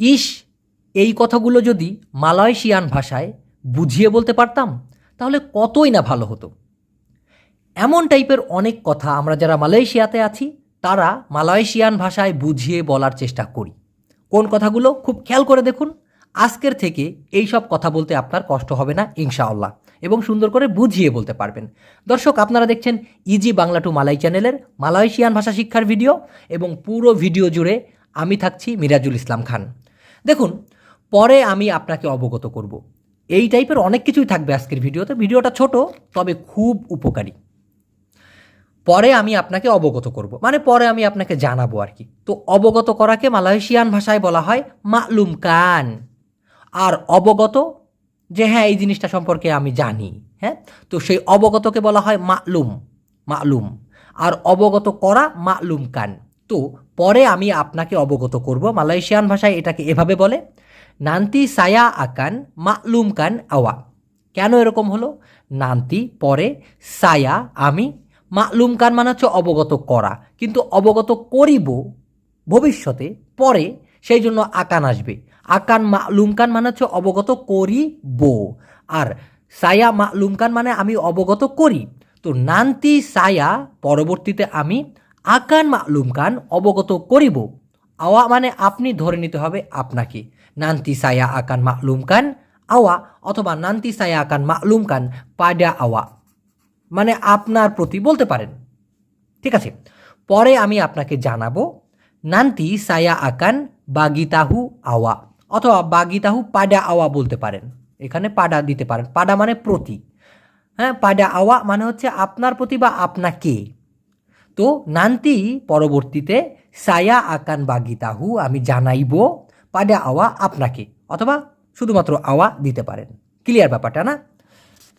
ইস, এই কথাগুলো যদি মালয়েশিয়ান ভাষায় বুঝিয়ে বলতে পারতাম, তাহলে কতই না ভালো হতো। এমন টাইপের অনেক কথা আমরা যারা মালয়েশিয়াতে আছি, তারা মালয়েশিয়ান ভাষায় বুঝিয়ে বলার চেষ্টা করি। কোন কথাগুলো? খুব খেয়াল করে দেখুন, আজকের থেকে এই সব কথা বলতে আপনার কষ্ট হবে না, ইনশাআল্লাহ, এবং সুন্দর করে বুঝিয়ে বলতে পারবেন। দর্শক, আপনারা দেখছেন ইজি বাংলা টু মালাই চ্যানেলের মালয়েশিয়ান ভাষা শিক্ষার ভিডিও, এবং পুরো ভিডিও জুড়ে আমি থাকছি মিরাজুল ইসলাম খান। দেখুন, পরে আমি আপনাকে অবগত করব। এই টাইপের অনেক কিছুই থাকবে আজকের ভিডিওতে। ভিডিওটা ছোট, তবে খুব উপকারী। পরে আমি আপনাকে অবগত করব। মানে পরে আমি আপনাকে জানাব আর কি। তো অবগত করাকে মালয়েশিয়ান ভাষায় বলা হয় মালুম কান। আর অবগত যে হ্যাঁ এই জিনিসটা সম্পর্কে আমি জানি হ্যাঁ? তো সেই অবগতকে বলা হয় মালুম মালুম। আর অবগত করা মালুম কান। তো পরে আমি আপনাকে অবগত করব। মালয়েশিয়ান ভাষায় এটাকে এভাবে বলে, নান্তি সায়া আকান মালুম কান আওয়া। কেন এরকম হলো? নান্তি পরে সায়া, আমি মালুম কান মানে হচ্ছে অবগত করা। কিন্তু অবগত করিব ভবিষ্যতে, পরে সেই জন্য আকান আসবে। আকান মালুম কান মানে হচ্ছে অবগত করিব। আর সায়া মালুম কান মানে আমি অবগত করি। তো নান্তি সায়া পরবর্তীতে আমি আকান মালুম কান অবগত করিব। আওয়া মানে আপনি ধরে নিতে হবে আপনাকে। নান্তি সায়া আকান মালুম কান, আওয়া অথবা নান্তি সায়া আকান মালুম কান, পাডা আওয়া। মানে আপনার প্রতি বলতে পারেন। ঠিক আছে? পরে আমি আপনাকে জানাব, নান্তি সায়া আকান বাগিতাহু আওয়া অথবা বাগিতাহু পাডা আওয়া বলতে পারেন। এখানে পাডা দিতে পারেন। পাডা মানে প্রতি। হ্যাঁ পাডা আওয়া মানে হচ্ছে আপনার প্রতি বা আপনাকে। তো নান্তি পরবর্তীতে সায়া আকান বাগিতাহু আমি জানাইব পাডা আওয়া আপনাকে, অথবা শুধুমাত্র আওয়া দিতে পারেন। ক্লিয়ার ব্যাপারটা না?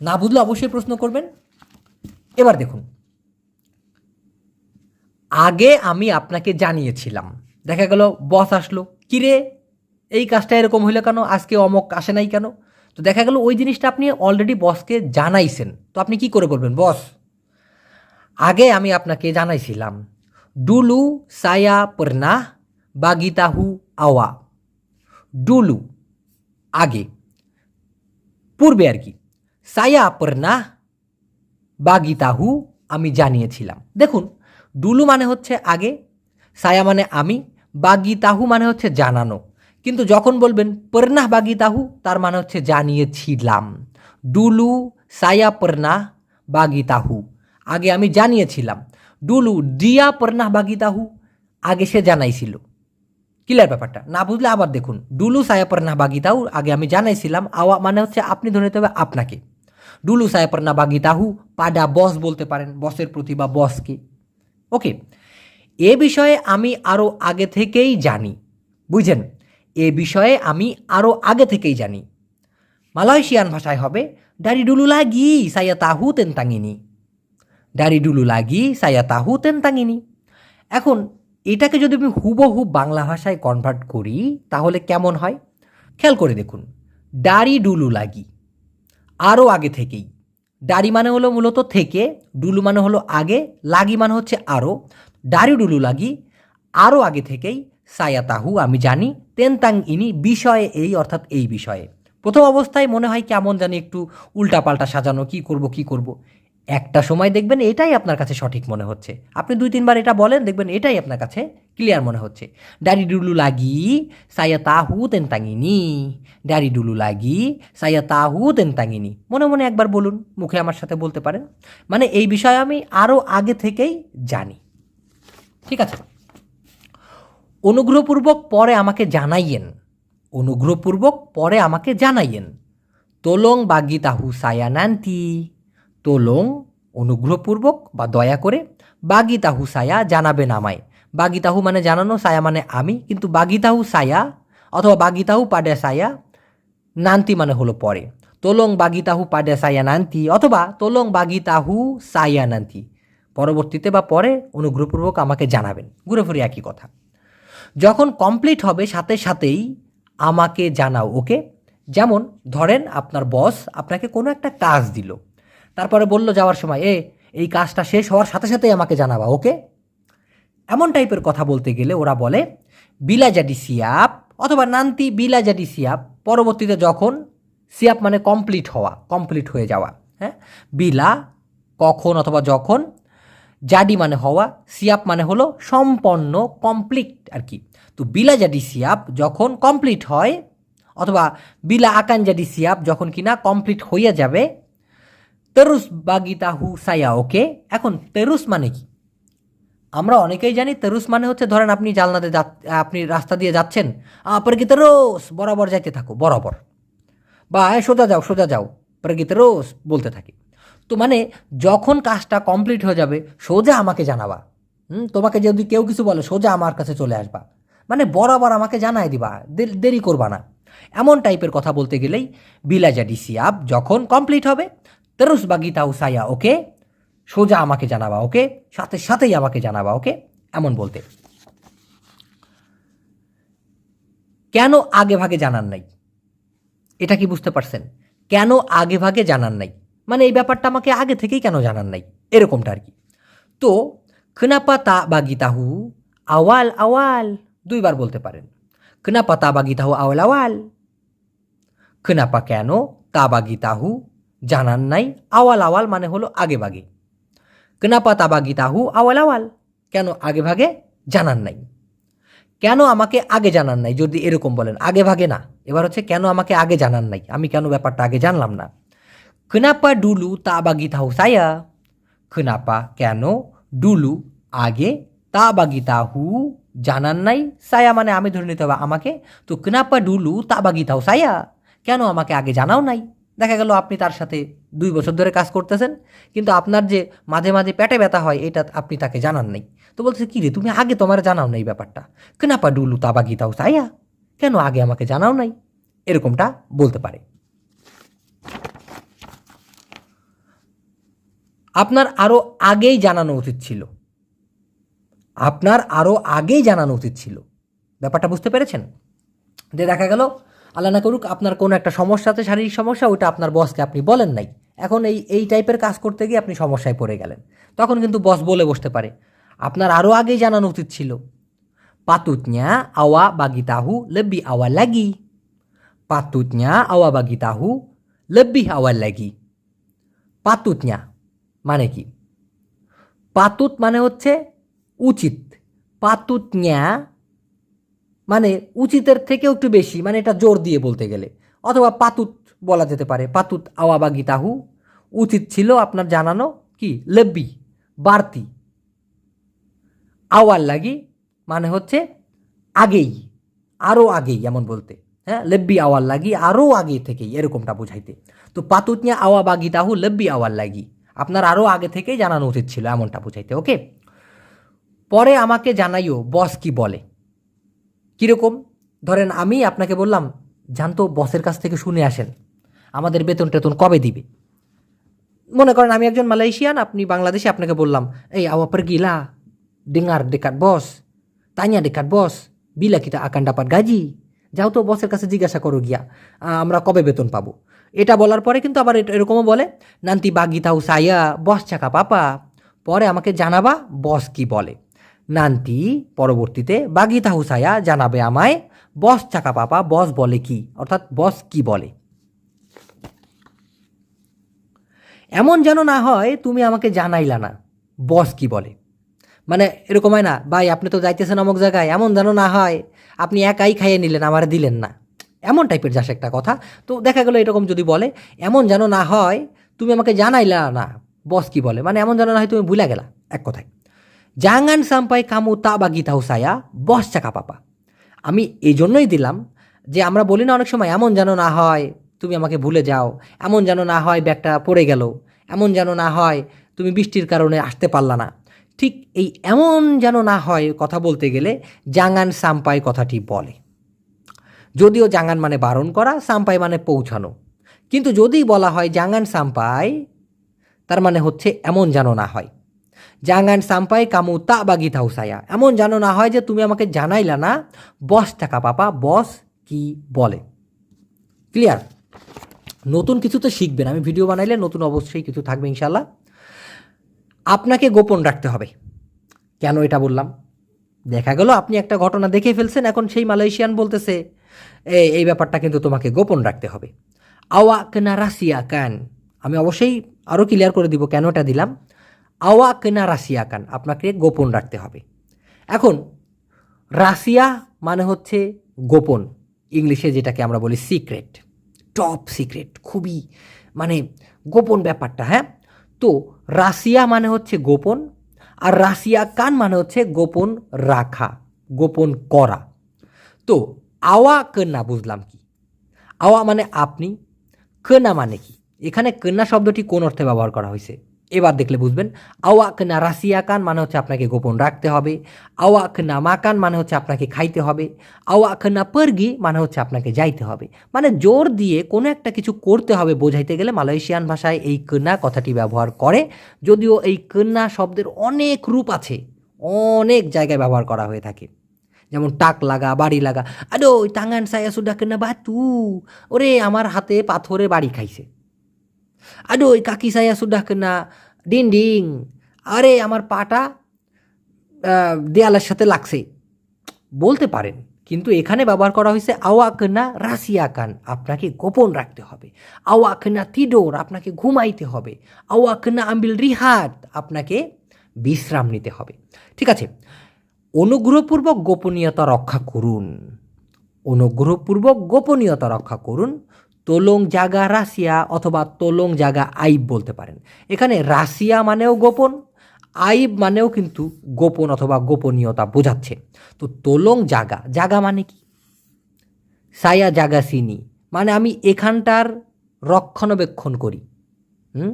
না বুঝলে অবশ্যই প্রশ্ন করবেন। এবার দেখুন। আগে আমি আপনাকে জানিয়েছিলাম। দেখা গেল, বস আসলো, কিরে, এই কাজটা এরকম হইল কেন? আজকে অমক আসে নাই কেন? তো দেখা গেল, ওই জিনিসটা আপনি অলরেডি বসকে জানাইছেন। তো আপনি কি করে বলবেন, বস আগে আমি আপনাকে জানাইছিলাম, ডুলু সায়া পর্না বাগিতাহু আওয়া। ডুলু, আগে। পূর্বে আর কি, সায়া পর্না বাগিতাহু আমি জানিয়েছিলাম। দেখুন, ডুলু মানে হচ্ছে আগে, সায়া মানে আমি, বাগিতাহু মানে হচ্ছে জানানো। কিন্তু যখন বলবেন পর্নাহ বাগিতাহু তার মানে হচ্ছে জানিয়েছিলাম, ডুলু সায়া পর্নাহ বাগিতাহু। আগে আমি জানিয়েছিলাম ডুলু ডিয়া পর্নাহ বাগিতাহু? আগে সে জানাইছিল। ক্লিয়ার ব্যাপারটা? না বুঝলে আবার দেখুন ডুলু সায়া পর্নাহ বাগিতাহু? আগে আমি জানাইছিলাম, আওয়া মানে হচ্ছে আপনি ধরে নিতে হবে আপনাকে। ডুলু সাহেবনা বাগিতাহু, পাডা বস বলতে পারেন, বসের প্রতি বা বসকে। ওকে, এ বিষয়ে আমি আরও আগে থেকেই জানি বুঝছেন এ বিষয়ে আমি আরও আগে থেকেই জানি। মালয়েশিয়ান ভাষায় হবে ডারি ডুলু লাগি, সায়া তাহু তেন তাঙিনি ডারি ডুলু লাগি সায়া তাহু তাঙিনি এখন, এটাকে যদি আমি হুবহু বাংলা ভাষায় কনভার্ট করি, তাহলে কেমন হয়? খেয়াল করে দেখুন। ডারি ডুলু লাগি আরও আগে থেকেই। ডারি মানে হলো মূলত থেকে ডুলু মানে হলো আগে লাগি মানে হচ্ছে আরও। ডারি ডুলু লাগি আরও আগে থেকেই সায়া তাহু, আমি জানি তেনতাং ইনি বিষয়ে এই, অর্থাৎ এই বিষয়ে। প্রথম অবস্থায় মনে হয় কেমন জানি একটু উল্টাপাল্টা সাজানো, কি করব কি করব। একটা সময় দেখবেন এটাই আপনার কাছে সঠিক মনে হচ্ছে। আপনি দুই, তিনবার এটা বলেন, দেখবেন এটাই আপনার কাছে ক্লিয়ার মনে হচ্ছে। ডারি ডুলু লাগি, সায়া তাহু তেনতাঙিনি ডারি ডুলু লাগি, সায়া তাহু তেনতাঙিনি মনে মনে একবার বলুন, মুখে আমার সাথে বলতে পারেন। মানে এই বিষয়ে আমি আরও আগে থেকেই জানি। ঠিক আছে? অনুগ্রহপূর্বক পরে আমাকে জানাইয়েন। অনুগ্রহপূর্বক পরে আমাকে জানাইয়েন। তোলং বাগি তাহু সায়া নান্তি। তোলং, অনুগ্রহপূর্বক বা দয়া করে বাগিতাহু সায়া জানাবেন আমায় বাগিতাহু মানে জানানো, সায়া মানে আমি, কিন্তু বাগিতাহু সায়া অথবা বাগিতাহু পাডে সায়া নান্তি মানে হলো পরে। তোলং, বাগিতাহু পাডে সায়া নান্তি অথবা তোলং, বাগিতাহু সায়া নান্তি। পরবর্তীতে বা পরে অনুগ্রহপূর্বক আমাকে জানাবেন। ঘুরে একই কথা। যখন কমপ্লিট হবে, সাথে সাথেই আমাকে জানাও, ওকে? যেমন, ধরেন আপনার বস আপনাকে কোনো একটা কাজ দিল। তারপরে বলল যাওয়ার সময়, এ, এই কাজটা শেষ হওয়ার সাথে সাথেই আমাকে জানাবা, ওকে? এমন টাইপের কথা বলতে গেলে ওরা বলে বিলাজাডি সিয়াপ, অথবা, নান্তি বিলা জাডি সিয়াপ, পরবর্তীতে যখন সিয়াপ মানে কমপ্লিট হওয়া, কমপ্লিট হয়ে যাওয়া হ্যাঁ? বিলা, কখন অথবা যখন, জাডি মানে হওয়া, সিয়াপ মানে হলো সম্পন্ন, কমপ্লিট আর কি। তো বিলা জাডি সিয়াপ যখন কমপ্লিট হয়, অথবা বিলা আকান জাডি সিয়াপ যখন কিনা কমপ্লিট হইয়া যাবে তেরুস বাগিতাহু সায়া ওকে? এখন তেরুস মানে কি? আমরা অনেকেই জানি তেরুস মানে হচ্ছে ধরেন আপনি জালনাতে আপনি রাস্তা দিয়ে যাচ্ছেন কি তেরোস বরাবর যাইতে থাকো বরাবর। বা "এই, সোজা যাও সোজা যাও কি তেরোস বলতে থাকি। তো মানে যখন কাজটা কমপ্লিট হয়ে যাবে সোজা আমাকে জানাবা। হুম? তোমাকে যদি কেউ কিছু বলে সোজা আমার কাছে চলে আসবা। মানে বরাবর আমাকে জানাই দিবা দেরি করবা না। এমন টাইপের কথা বলতে গেলেই বিলাজাডি সিয়াব যখন কমপ্লিট হবে তেরুস বাগিতাউ সায়া ওকে সোজা আমাকে জানাবা ওকে সাথে সাথেই আমাকে জানাবা ওকে এমন বলতে। কেন আগে ভাগে জানান নাই? এটা কি বুঝতে পারছেন? কেন আগে ভাগে জানান নাই? মানে এই ব্যাপারটা আমাকে আগে থেকেই কেন জানান নাই? এরকমটা আর কি। তো খেনাপা তা বাগিতাহু আওয়াল আওয়াল। দুইবার বলতে পারেন। খেনাপা তা বাগিতাহু আওয়াল আওয়াল। খেনাপা কেন? তা বাগিতাহু জানান নাই, আওয়াল আওয়াল মানে হলো আগে ভাগে। কেনাপা তাবাগি তাহু, আওয়াল আওয়াল। কেন আগে ভাগে? জানান নাই। কেন আমাকে আগে জানান নাই? যদি এরকম বলেন, আগে ভাগে না। এবার হচ্ছে কেন আমাকে আগে জানান নাই? আমি কেন ব্যাপারটা আগে জানলাম না? কেনাপা ডুলু তাবাগি তাহু সায়া। কেনাপা কেন ডুলু আগে তাবাগি তাহু জানান নাই? সায়া মানে আমি ধরে নিতে হবে আমাকে। তো কেনাপা ডুলু তাবাগি তাহু সায়া। কেন আমাকে আগে জানাও নাই? দেখা গেল আপনি তার সাথে দুই বছর ধরে কাজ করতেছেন, কিন্তু আপনার যে মাঝে মাঝে পেটে ব্যথা হয়, এটা আপনি তাকে জানান নাই। তো বলছে, কি রে, তুমি আগে তোমার জানাও নাই ব্যাপারটা। কেনাপা ডুলু তাবাগি তাও সাইয়া, কেন আগে আমাকে জানাও নাই? এরকমটা বলতে পারে। আপনার আরও আগেই জানানো উচিত ছিল। আপনার আরও আগেই জানানো উচিত ছিল। ব্যাপারটা বুঝতে পেরেছেন? যে দেখা গেল আল্লাহ না করুক, আপনার কোনো একটা সমস্যা শারীরিক সমস্যা, ওইটা আপনার বসকে আপনি বলেন নাই। এখন এই এই টাইপের কাজ করতে গিয়ে আপনি সমস্যায় পড়ে গেলেন। তখন কিন্তু বস বলে বসতে পারে। আপনার আরও আগেই জানানো উচিত ছিল। পাতুতnya awa bagi tahu lebih awal lagi. Patutnya awa bagi tahu lebih awal lagi. পাতুতnya মানে কি? পাতুত মানে হচ্ছে উচিত। পাতুতnya মানে উচিতের থেকেও একটু বেশি মানে এটা জোর দিয়ে বলতে গেলে। অথবা পাতুত বলা যেতে পারে, পাতুত আওয়াবাগি তাহু উচিত ছিল আপনার জানানো কি? লেব্বি বাড়তি আওয়ার লাগি মানে হচ্ছে আগেই আরও আগেই এমন বলতে। হ্যাঁ লেব্বি আওয়ার লাগি আরও আগে থেকেই এরকমটা বুঝাইতে। তো পাতুত নিয়ে আওয়া বাগি তাহু লেব্বি আওয়াল লাগি। আপনার আরও আগে থেকেই জানানো উচিত ছিল এমনটা বুঝাইতে, ওকে? পরে আমাকে জানাইও, বস কি বলে? কীরকম? ধরেন আমি আপনাকে বললাম জানতো বসের কাছ থেকে শুনে আসেন, আমাদের বেতন টেতন কবে দিবে? মনে করেন আমি একজন মালয়েশিয়ান, আপনি বাংলাদেশে, আপনাকে বললাম, এই awa গিলা dengar ডেকাট বস tanya ডেকাট বস akan dapat gaji যাও তো বসের কাছে জিজ্ঞাসা করো গিয়া আমরা কবে বেতন পাবো? এটা বলার পরে কিন্তু আবার এরকমও বলে, নান্তি বাগি তাও সাইয়া, বস চাকা পাপা, পরে আমাকে জানাবা, বস কি বলে? নান্তি পরবর্তীতে বাগি তাহু সায়া জানাবে আমায়, বস চাকা পাপা, বস বলে কি? অর্থাৎ, বস কি বলে? এমন যেন না হয় তুমি আমাকে জানাইলা না, বস কি বলে? মানে এরকম হয় না, ভাই, আপনি তো যাইতেছেন অমুক জায়গায়। এমন যেন না হয়, আপনি একাই খাইয়ে নিলেন, আমার দিলেন না। এমন টাইপের যাস একটা কথা। তো দেখা গেলো এরকম যদি বলে, এমন যেন না হয়, তুমি আমাকে জানাইলা না, বস কি বলে? মানে এমন যেন না হয় তুমি ভুলে গেলা এক কথায়। জাঙ্গান সাম্পাই কামু তা বা গীতা হুসায়া বস চাকা পাপা আমি এই জন্যই দিলাম যে আমরা বলি না অনেক সময়, এমন যেন না হয় তুমি আমাকে ভুলে যাও, এমন যেন না হয় ব্যাগটা পড়ে গেল, এমন যেন না হয় তুমি বৃষ্টির কারণে আসতে পারলা না। ঠিক এই এমন যেন না হয় কথা বলতে গেলে জাঙ্গান সাম্পাই কথাটি বলে। যদিও জাঙ্গান মানে বারণ করা, সাম্পাই মানে পৌঁছানো। কিন্তু যদি বলা হয় জাঙ্গান সাম্পাই তার মানে হচ্ছে এমন যেন না হয়। জাঙ্গান সাম্পাই কামু তা বাগি থাউসায়া এমন যেন না হয় যে তুমি আমাকে জানাইলা না বস টাকা পাপা বস কি বলে ক্লিয়ার নতুন কিছু তো শিখবেন আমি ভিডিও বানাইলে নতুন অবশ্যই কিছু থাকবে ইনশাল্লাহ আপনাকে গোপন রাখতে হবে কেন এটা বললাম দেখা গেল আপনি একটা ঘটনা দেখে ফেলছেন এখন সেই মালয়েশিয়ান বলতেছে এই এই ব্যাপারটা কিন্তু তোমাকে গোপন রাখতে হবে আওয়া কেনা রাশিয়া কান আমি অবশ্যই আরও ক্লিয়ার করে দিব কেন এটা দিলাম আওয়া কেনা রাশিয়া কান, আপনাকে গোপন রাখতে হবে। এখন, রাশিয়া মানে হচ্ছে গোপন, ইংলিশে যেটাকে আমরা বলি সিক্রেট, টপ সিক্রেট, খুবই মানে গোপন ব্যাপারটা হ্যাঁ? তো রাশিয়া মানে হচ্ছে গোপন, আর রাশিয়া কান মানে হচ্ছে গোপন রাখা, গোপন করা। তো আওয়া কন্যা বুঝলাম কি? আওয়া মানে আপনি, কেনা মানে কি? এখানে কন্যা শব্দটি কোন অর্থে ব্যবহার করা হয়েছে? এবার দেখলে বুঝবেন। আওয়াক না রাশিয়া কান মানে হচ্ছে আপনাকে গোপন রাখতে হবে। আওয়াক না মাকান মানে হচ্ছে আপনাকে খাইতে হবে। আওয়াক না পর্গি মানে হচ্ছে আপনাকে যাইতে হবে। মানে জোর দিয়ে কোনো একটা কিছু করতে হবে বোঝাইতে গেলে মালয়েশিয়ান ভাষায় এই কন্যা কথাটি ব্যবহার করে। যদিও এই কন্যা শব্দের অনেক রূপ আছে, অনেক জায়গায় ব্যবহার করা হয়ে থাকে। যেমন টাক লাগা, বাড়ি লাগা। আরে ওই টাঙ্গান সায়া সুডা কেনা বাতু, ওরে আমার হাতে পাথরে বাড়ি খাইছে। Aduh, kaki saya sudah kena dinding. আরে আমার পাটা দেয়ালের সাথে লাগছে বলতে পারেন কিন্তু এখানে ব্যবহার করা হয়েছে আওয়াকনা রাশিয়াকান আপনাকে গোপন রাখতে হবে আওয়াকনা তিডোর আপনাকে ঘুমাইতে হবে আওয়াকনা আম্বিল রিহাত আপনাকে বিশ্রাম নিতে হবে ঠিক আছে অনুগ্রহপূর্বক গোপনীয়তা রক্ষা করুন অনুগ্রহপূর্বক গোপনীয়তা রক্ষা করুন তোলং জাগা রাশিয়া অথবা তোলং জাগা আইব বলতে পারেন। এখানে রাশিয়া মানেও গোপন, আইব মানেও কিন্তু গোপন অথবা গোপনীয়তা বোঝাচ্ছে। তো তোলং জাগা জাগা মানে কি? সায়া জাগা সিনি মানে আমি এখানটার রক্ষণাবেক্ষণ করি। হুম?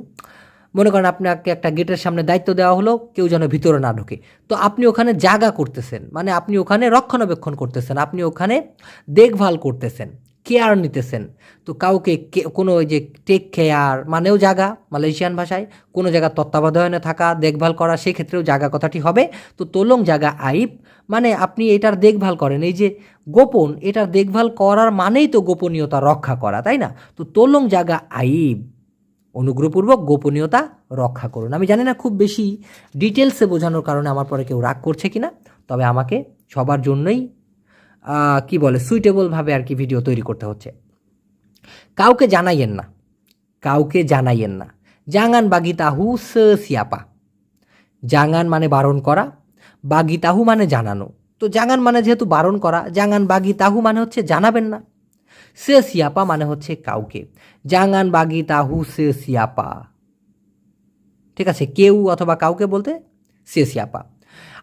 মনে করেন আপনাকে একটা গেটের সামনে দায়িত্ব দেওয়া হলো, কেউ যেন ভিতরে না ঢোকে। তো আপনি ওখানে জাগা করতেছেন মানে আপনি ওখানে রক্ষণাবেক্ষণ করতেছেন, আপনি ওখানে দেখভাল করতেছেন। কেয়ার নিতেছেন। তো কাউকে কোনো ওই যে টেক কেয়ার মানেও জাগা মালয়েশিয়ান ভাষায়, কোনো জায়গা তত্ত্বাবধানে থাকা, দেখভাল করা, সেক্ষেত্রেও জাগা কথাটি হবে। তো তোলং জাগা আইব মানে আপনি এটার দেখভাল করেন। এই যে গোপন, এটার দেখভাল করার মানেই তো গোপনীয়তা রক্ষা করা, তাই না? তো তোলং জাগা আইব, অনুগ্রহপূর্বক গোপনীয়তা রক্ষা করুন। আমি জানি না খুব বেশি ডিটেলসে বোঝানোর কারণে আমার পরে কেউ রাগ করছে কি না তবে আমাকে সবার জন্যই কি বলে সুইটেবলভাবে আর কি ভিডিও তৈরি করতে হচ্ছে। কাউকে জানাইয়েন না। কাউকে জানাইয়েন না। জাঙ্গান বাগিতাহু সিয়াপা। জাঙ্গান মানে বারণ করা, বাগিতাহু মানে জানানো। তো জাঙ্গান মানে যেহেতু বারণ করা জাঙ্গান বাগিতাহু মানে হচ্ছে জানাবেন না। সে সিয়াপা মানে হচ্ছে কাউকে। জাঙ্গান বাগিতাহু সে সিয়াপা। ঠিক আছে, কেউ অথবা কাউকে বলতে সে সিয়াপা।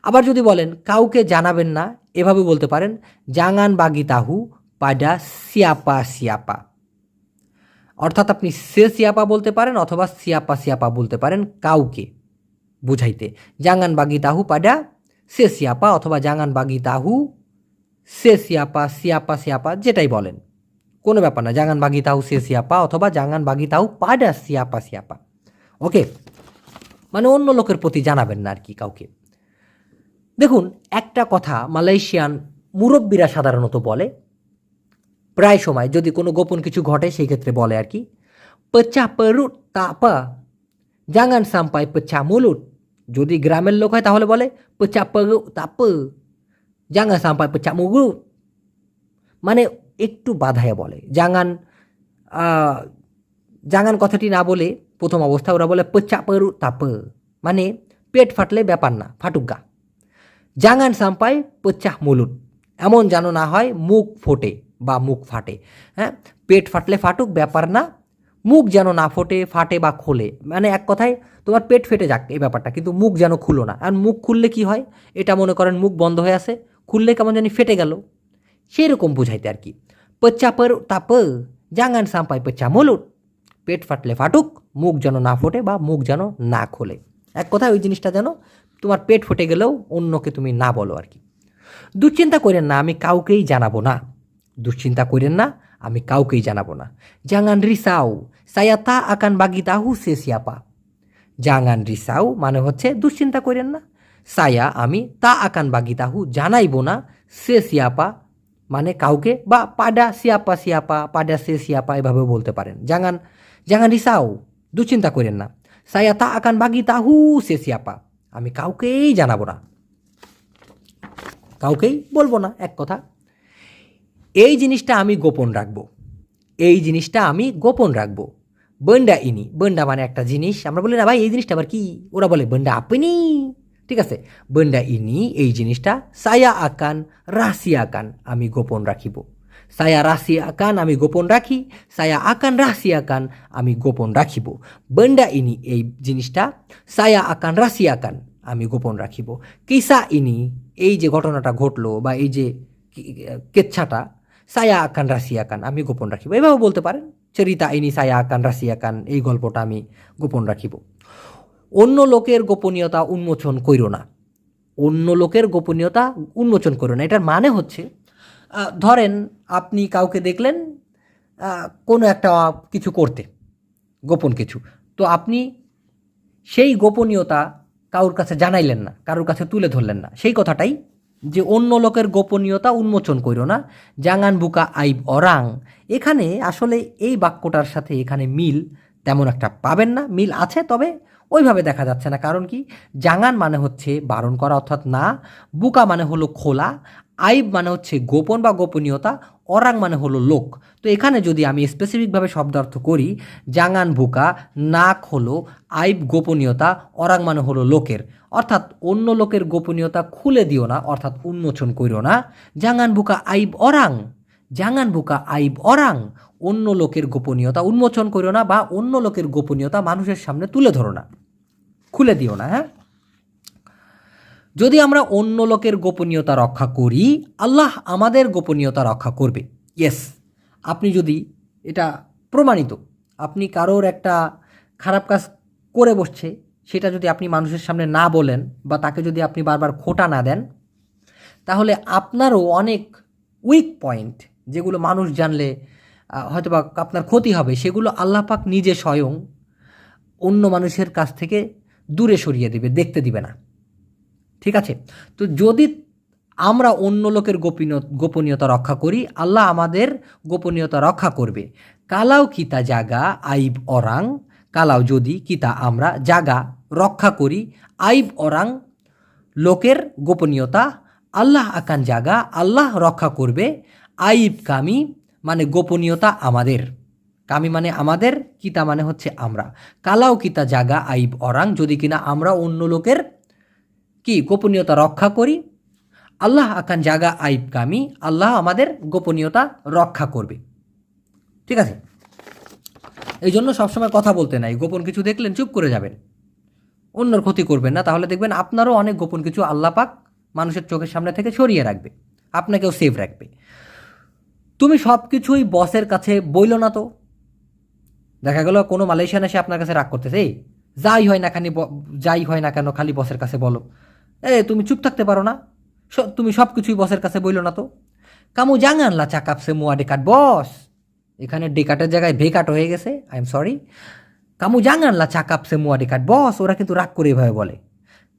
আবার যদি বলেন, কাউকে জানাবেন না এভাবে বলতে পারেন জাঙ্গান বাগিতাহু পাডা সিয়াপা সিয়াপা। অর্থাৎ আপনি সে সিয়াপা বলতে পারেন অথবা সিয়াপা সিয়াপা বলতে পারেন কাউকে বুঝাইতে। জাঙ্গান বাগিতাহু পাডা সে সিয়াপা অথবা জাঙ্গান বাগিতাহু সে সিয়াপা সিয়াপা সিয়াপা যেটাই বলেন। কোনো ব্যাপার না জাঙ্গান বাগিতাহু সে সিয়াপা অথবা জাঙ্গান বাগিতাহু পাডা সিয়াপা সিয়াপা। ওকে? মানে অন্য লোকের প্রতি জানাবেন না আর কি কাউকে। দেখুন, একটা কথা মালয়েশিয়ান মুরব্বীরা সাধারণত বলে, প্রায় সময় যদি কোনো গোপন কিছু ঘটে, সেই ক্ষেত্রে বলে আর কি, পচা পেরুট তাপা, জাঙ্গান সাম্পাই পচা মুলুট। যদি গ্রামের লোক হয়, তাহলে বলে, পচা পেরু তাপ, জাঙ্গান সাম্পাই পচা মুগুট। মানে একটু বাধায় বলে। জাঙ্গান জাঙ্গান কথাটি না বলে প্রথম অবস্থা ওরা বলে, পচা পেরু তাপ। মানে পেট ফাটলে ব্যাপার না, ফাটুক গা। জাঙ্গান সাম্পাই পচাহ মুলুট। এমন যেন না হয় মুখ ফোটে বা মুখ ফাটে হ্যাঁ? পেট ফাটলে ফাটুক, ব্যাপার না। মুখ যেন না ফোটে, ফাটে বা খোলে। মানে এক কথায় তোমার পেট ফেটে যাক এই ব্যাপারটা, কিন্তু মুখ যেন খুলো না। আর মুখ খুললে কি হয়? এটা মনে করেন মুখ বন্ধ হয়ে আছে, খুললে কেমন জানি ফেটে গেল। সেই রকম বুঝাইতে আর কি। পচ্চা পর তাপ, জাঙ্গান সাম্পাই পচ্চা মুলুট। পেট ফাটলে ফাটুক, মুখ যেন না ফোটে বা মুখ যেন না খোলে। এক কথায় ওই জিনিসটা যেন তোমার পেট ফুটে গেলেও অন্যকে তুমি না বলো আর কি। দুশ্চিন্তা করেন না, আমি কাউকেই জানাব না। দুশ্চিন্তা করেন না, আমি কাউকেই জানাব না। জাঙ্গান রিসাও, সায়াতা আকান বাগিতাহু সে সিয়াপা। জাঙ্গান রিসাও মানে হচ্ছে দুশ্চিন্তা করেন না। সায়া আমি তা আকান বাগিতাহু জানাইবো না, সে সিয়াপা মানে কাউকে বা পাডা সিয়াপা সিয়াপা, পাডা সে সিয়াপা এভাবে বলতে পারেন। জাঙ্গান জাঙ্গান রিসাও, দুশ্চিন্তা করেন না। সায়া তা আকান বাগিতাহু সে সিয়াপা। আমি কাউকেই জানাব না। কাউকেই বলব না, এক কথা। এই জিনিসটা আমি গোপন রাখব। এই জিনিসটা আমি গোপন রাখব। বন্ডা ইনি, বন্ডা মানে একটা জিনিস। আমরা বলি, না ভাই, এই জিনিসটা আবার কি? ওরা বলে, বন্ডা আপনি। ঠিক আছে? বন্ডা ইনি, এই জিনিসটা, সায়া আকান রাশিয়া আকান আমি গোপন রাখিব। সায়া রাশি আকান আমি গোপন রাখি সায়া আকান রাশি আকান আমি গোপন রাখিব বন্ডা ইনি এই জিনিসটা সায়া আকান রাশি আকান আমি গোপন রাখিব কিসা ইনি এই যে ঘটনাটা ঘটলো বা এই যে কেচ্ছাটা সায়া আকান রাশি আকান আমি গোপন রাখিব এভাবে বলতে পারেন চরিতা ইনি সায়া আকান রাশি আকান এই গল্পটা আমি গোপন রাখিব অন্য লোকের গোপনীয়তা উন্মোচন কইরো না। অন্য লোকের গোপনীয়তা উন্মোচন করো না। এটার মানে হচ্ছে ধরেন আপনি কাউকে দেখলেন কোনো একটা কিছু করতে, গোপন কিছু। তো আপনি সেই গোপনীয়তা কারোর কাছে জানাইলেন না, কারোর কাছে তুলে ধরলেন না। সেই কথাটাই যে অন্য লোকের গোপনীয়তা উন্মোচন কইরো না, জাঙ্গান বুকা আইব অরাং। এখানে আসলে এই বাক্যটার সাথে এখানে মিল তেমন একটা পাবেন না, মিল আছে, তবে ওইভাবে দেখা যাচ্ছে না। কারণ কি? জাঙ্গান মানে হচ্ছে বারণ করা, অর্থাৎ না, বুকা মানে হলো খোলা আইব মানে হচ্ছে গোপন বা গোপনীয়তা, অরাং মানে হলো লোক। তো এখানে যদি আমি স্পেসিফিকভাবে শব্দার্থ করি জাঙ্গান বুকা নাক হলো আইব গোপনীয়তা, অরাং মানে হলো লোকের। অর্থাৎ অন্য লোকের গোপনীয়তা খুলে দিও না, অর্থাৎ উন্মোচন করিও না। জাঙ্গান বুকা আইব অরাং। জাঙ্গান বুকা আইব অরাং। অন্য লোকের গোপনীয়তা উন্মোচন করিও না বা অন্য লোকের গোপনীয়তা মানুষের সামনে তুলে ধরো না। খুলে দিও না হ্যাঁ? যদি আমরা অন্য লোকের গোপনীয়তা রক্ষা করি, আল্লাহ আমাদের গোপনীয়তা রক্ষা করবে। ইয়েস আপনি যদি এটা প্রমাণিত, আপনি কারোর একটা খারাপ কাজ করে বসছে, সেটা যদি আপনি মানুষের সামনে না বলেন বা তাকে যদি আপনি বারবার খোটা না দেন, তাহলে আপনারও অনেক উইক পয়েন্ট যেগুলো মানুষ জানলে হয়তোবা আপনার ক্ষতি হবে, সেগুলো আল্লাহ পাক নিজে স্বয়ং অন্য মানুষের কাছ থেকে দূরে সরিয়ে দেবে, দেখতে দিবে না। ঠিক আছে? তো যদি আমরা অন্য লোকের গোপনীয়, গোপনীয়তা রক্ষা করি, আল্লাহ আমাদের গোপনীয়তা রক্ষা করবে। কালাও কিতা জাগা আইব অরাং, কালাও যদি কিতা আমরা জাগা রক্ষা করি, আইব অরাং লোকের গোপনীয়তা, আল্লাহ আকান জাগা আল্লাহ রক্ষা করবে, আইব কামি মানে গোপনীয়তা আমাদের। কামি মানে আমাদের, কিতা মানে হচ্ছে আমরা। কালাও কিতা জাগা আইব অরাং, যদি কিনা আমরা অন্য লোকের কি গোপনীয়তা রক্ষা করি? আল্লাহ আকান জাগা আইব কামি আল্লাহ আমাদের গোপনীয়তা রক্ষা করবে। ঠিক আছে? এই জন্য সবসময় কথা বলতে নাই, গোপন কিছু দেখলেন চুপ করে যাবেন। অন্যর ক্ষতি করবেন না, তাহলে দেখবেন আপনারও অনেক গোপন কিছু আল্লাহ পাক মানুষের চোখের সামনে থেকে সরিয়ে রাখবে, আপনাকেও সেভ রাখবে। তুমি সব কিছুই বসের কাছে বইল না তো? দেখা গেল কোনো মালয়েশিয়ান এসে আপনার কাছে রাগ করতেছে যাই হয় না ব- যাই হয় না কেন খালি বসের কাছে বলো। এ, তুমি চুপ থাকতে পারো না। তুমি সব কিছুই বসের কাছে বইল না তো। কামু জাঙ্গানলা চাকাপসে মুয়া ডেকাট বস এখানে ডেকাটের জায়গায় ভেকাট হয়ে গেছে আই এম সরি কামু জাঙ্গানলা চাকাপসে মুয়া ডেকাট বস ওরা কিন্তু রাগ করে এভাবে বলে।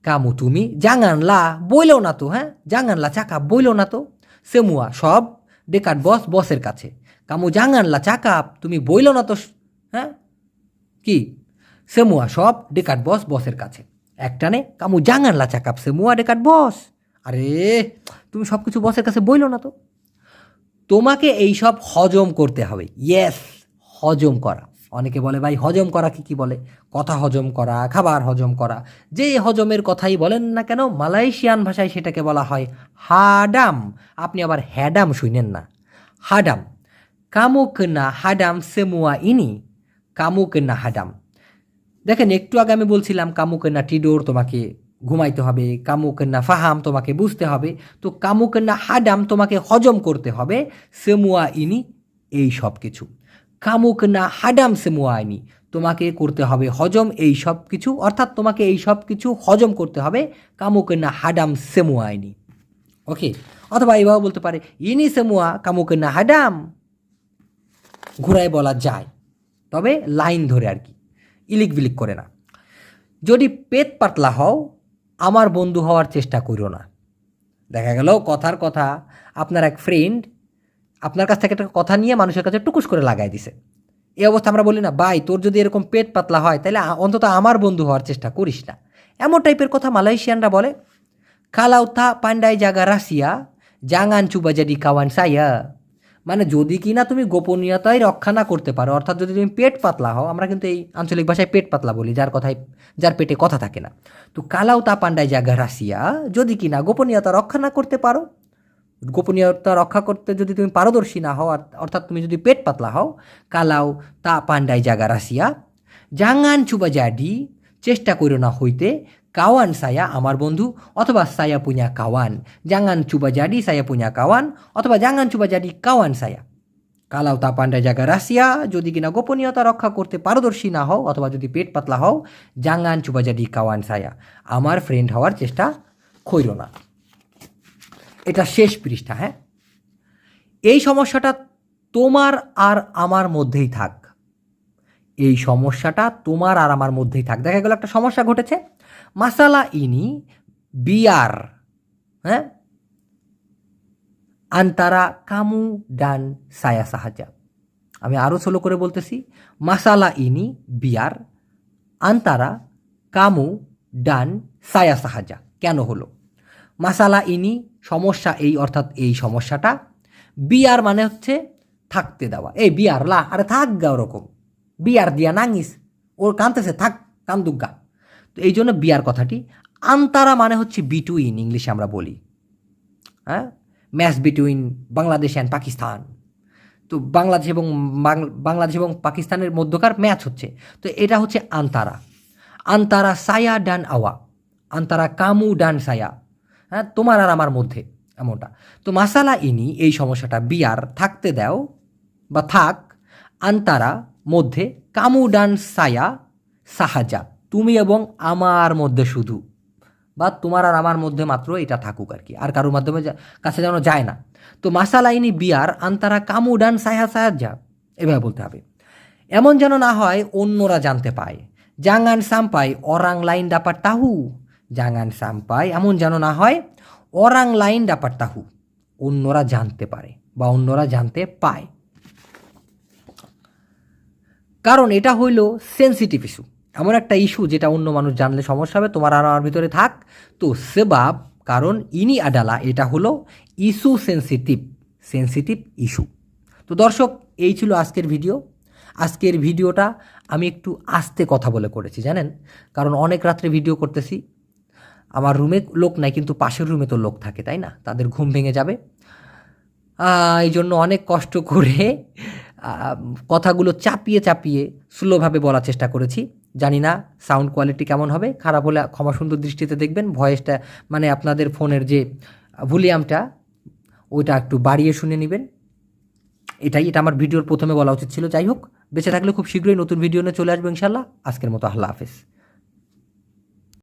কামু তুমি জাঙ্গানলা বইলেও না তো হ্যাঁ? জাঙ্গানলা চাকাপ বইলেও না তো। সেমুয়া সব ডেকাট বস বসের কাছে। কামু জাঙ্গানলা চাকাপ তুমি বইলো না তো হ্যাঁ? কি? সেমুয়া সব ডেকাট বস বসের কাছে। একটানে কামু জাঙ্গানলা চাকাপ সেমুয়া ডেকাট বস। আরে, তুমি সব কিছু বসের কাছে বইলো না তো? তোমাকে এই সব হজম করতে হবে। ইয়েস হজম করা। অনেকে বলে, ভাই, হজম করা কি কি বলে? কথা হজম করা, খাবার হজম করা। যে হজমের কথাই বলেন না কেন, মালয়েশিয়ান ভাষায় সেটাকে বলা হয় হাডাম। আপনি আবার হ্যাডাম শুনেন না। হাডাম। কামুক না হাডাম সেমুয়া ইনি। কামুক না হাডাম। দেখেন, একটু আগে আমি বলছিলাম কামুক না টিডোর তোমাকে ঘুমাইতে হবে কামুক না ফাহাম তোমাকে বুঝতে হবে, তো কামুক না হাডাম তোমাকে হজম করতে হবে, সেমুয়া ইনি, এই সব কিছু। কামুক না হাডাম সেমুয়া ইনি, তোমাকে করতে হবে হজম এই সব কিছু, অর্থাৎ তোমাকে এই সব কিছু হজম করতে হবে কামুক না হাডাম সেমুয়া ইনি। ওকে? অথবা এইভাবে বলতে পারে, ইনি সেমুয়া কামুক না হাডাম, ঘুরায় বলা যায়। তবে লাইন ধরে আর কি। ইলিক বিলিক করে না। যদি পেট পাতলা হও, আমার বন্ধু হওয়ার চেষ্টা করো না। দেখা গেল কথার কথা আপনার এক ফ্রেন্ড আপনার কাছ থেকে একটা কথা নিয়ে মানুষের কাছে টুকুস করে লাগাই দিছে। এই অবস্থা আমরা বলি না, ভাই, তোর যদি এরকম পেট পাতলা হয় তাহলে অন্তত আমার বন্ধু হওয়ার চেষ্টা করিস না। এমন টাইপের কথা মালয়েশিয়ানরা বলে, কালাউথা পান্ডাই জাগা Russia coba jadi kawan saya মানে যদি কিনা তুমি গোপনীয়তাই রক্ষা না করতে পারো, অর্থাৎ যদি তুমি পেট পাতলা হও, আমরা কিন্তু এই আঞ্চলিক ভাষায় পেট পাতলা বলি, যার কথায়, যার পেটে কথা থাকে না। তো কালাও তা পান্ডায় জাগা রাশিয়া, যদি কি না গোপনীয়তা রক্ষা না করতে পারো, গোপনীয়তা রক্ষা করতে যদি তুমি পারদর্শী না হও অর্থাৎ তুমি যদি পেট পাতলা হও, কালাও তা পান্ডায় জাগা রাশিয়া। জাঙ্গান চুবা জাডি চেষ্টা করো না হইতে কাওয়ান সায়া আমার বন্ধু অথবা সায়া পুña কাওয়ান জাঙ্গান চুবা জাডি সায়া পুña কাওয়ান অথবা জাঙ্গান চুবা জাডি কাওয়ান সায়া কালাও তা পান্ডায় জাগা রাশিয়া যদি কিনা গোপনীয়তা রক্ষা করতে পারদর্শী না হও অথবা যদি পেট পাতলা হও জাঙ্গান চুবা জাডি কাওয়ান সায়া আমার ফ্রেন্ড হওয়ার চেষ্টা কইরো না এটা শেষ পৃষ্ঠা হ্যাঁ এই সমস্যাটা তোমার আর আমার মধ্যেই থাক এই সমস্যাটা তোমার আর আমার মধ্যেই থাক দেখা গেল একটা সমস্যা ঘটেছে মাসালা ইনি বিয়ার হ্যাঁ আন্তারা কামু ডান সায়া সাহায্যা আমি আরও স্লো করে বলতেছি মাসালা ইনি বিয়ার আন্তারা কামু ডান সায়া সাহায্যা কেন হলো মাসালা ইনি সমস্যা এই অর্থাৎ এই সমস্যাটা বিয়ার মানে হচ্ছে থাকতে দেওয়া এই বিয়ার লা আরে থাক গা ওরকম বিয়ার দিয়া নাঙিস ওর কানতেছে থাক কান্দুগা তো এই জন্য বিয়ার কথাটি। আন্তারা মানে হচ্ছে বিটুইন ইংলিশে আমরা বলি। হ্যাঁ? Match between Bangladesh and Pakistan. তো বাংলাদেশ এবং বাংলাদেশ এবং পাকিস্তানের মধ্যকার ম্যাচ হচ্ছে। তো এটা হচ্ছে আন্তারা। আন্তারা সায়া ডান আওয়া। আন্তারা কামু ডান সায়া। হ্যাঁ? তোমার আর আমার মধ্যে, এমনটা। তো মাসালা ইনি এই সমস্যাটা বিয়ার থাকতে দাও বা থাক, আন্তারা মধ্যে কামু ডান সায়া সাহায্যা তুমি এবং আমার মধ্যে শুধু। বা তোমার আর আমার মধ্যে মাত্র এটা থাকুক আর কি। আর কারোর মাধ্যমে কাছে যেন যায় না। তো মাসালাইনি বিয়ার আন্তারা কামু ডান সায়া সাহায্যা এভাবে বলতে হবে। এমন যেন না হয় অন্যরা জানতে পায়। জাঙ্গান সাম্পাই, অরাং লাইন ডাপার তাহু। জাঙ্গান সাম্পাই, এমন যেন না হয় অরাং লাইন ডাপার তাহু। অন্যরা জানতে পারে বা অন্যরা জানতে পায়। কারণ এটা হইল সেন্সিটিভ ইস্যু এমন একটা ইস্যু যেটা অন্য মানুষ জানলে সমস্যা হবে, তোমার আর আমার ভিতরে থাক। তো সেবাব, কারণ ইনি আডালা এটা হলো ইস্যু সেন্সিটিভ সেন্সিটিভ ইস্যু তো দর্শক, এই ছিল আজকের ভিডিও আজকের ভিডিওটা আমি একটু আস্তে কথা বলে করেছি, জানেন? কারণ অনেক রাত্রে ভিডিও করতেছি। আমার রুমে লোক নাই, কিন্তু পাশের রুমে তো লোক থাকে, তাই না? তাদের ঘুম ভেঙে যাবে। এই জন্য অনেক কষ্ট করে কথাগুলো চাপিয়ে চাপিয়ে স্লোভাবে বলার চেষ্টা করেছি। জানি না সাউন্ড কোয়ালিটি কেমন হবে, খারাপ হলে ক্ষমা সুন্দর দৃষ্টিতে দেখবেন ভয়েসটা মানে আপনাদের ফোনের যে ভলিউমটা ওইটা একটু বাড়িয়ে শুনে নেবেন। এটাই, এটা আমার ভিডিওর প্রথমে বলা উচিত ছিল। যাই হোক, বেঁচে থাকলে খুব শীঘ্রই নতুন ভিডিও নিয়ে চলে আসব ইনশাল্লাহ আজকের মতো আল্লাহ হাফেজ।